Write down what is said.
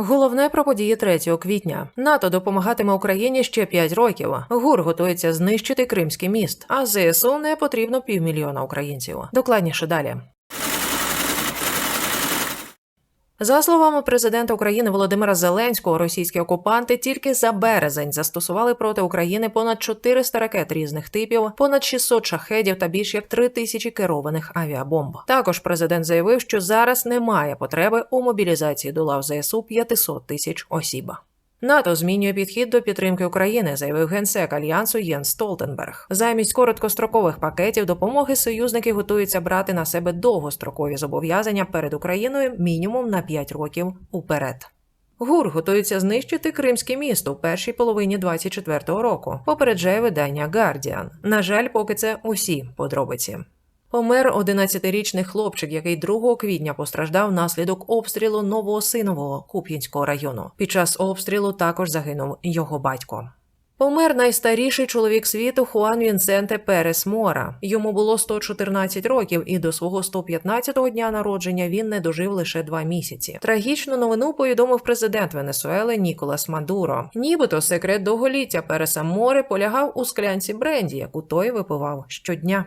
Головне про події 3 квітня. НАТО допомагатиме Україні ще 5 років. ГУР готується знищити Кримський міст, а ЗСУ не потрібно півмільйона українців. Докладніше далі. За словами президента України Володимира Зеленського, російські окупанти тільки за березень застосували проти України понад 400 ракет різних типів, понад 600 шахедів та більш як 3 тисячі керованих авіабомб. Також президент заявив, що зараз немає потреби у мобілізації до лав ЗСУ 500 тисяч осіб. НАТО змінює підхід до підтримки України, заявив генсек альянсу Єн Столтенберг. Замість короткострокових пакетів допомоги союзники готуються брати на себе довгострокові зобов'язання перед Україною мінімум на 5 років уперед. ГУР готується знищити Кримське місто у першій половині 24-го року. Попереджає видання Guardian. На жаль, поки це усі подробиці. Помер 11-річний хлопчик, який 2 квітня постраждав внаслідок обстрілу Новоосинового Куп'янського району. Під час обстрілу також загинув його батько. Помер найстаріший чоловік світу Хуан Вінсенте Перес Мора. Йому було 114 років, і до свого 115-го дня народження він не дожив лише два місяці. Трагічну новину повідомив президент Венесуели Ніколас Мадуро. Нібито секрет довголіття Переса Море полягав у склянці бренді, яку той випивав щодня.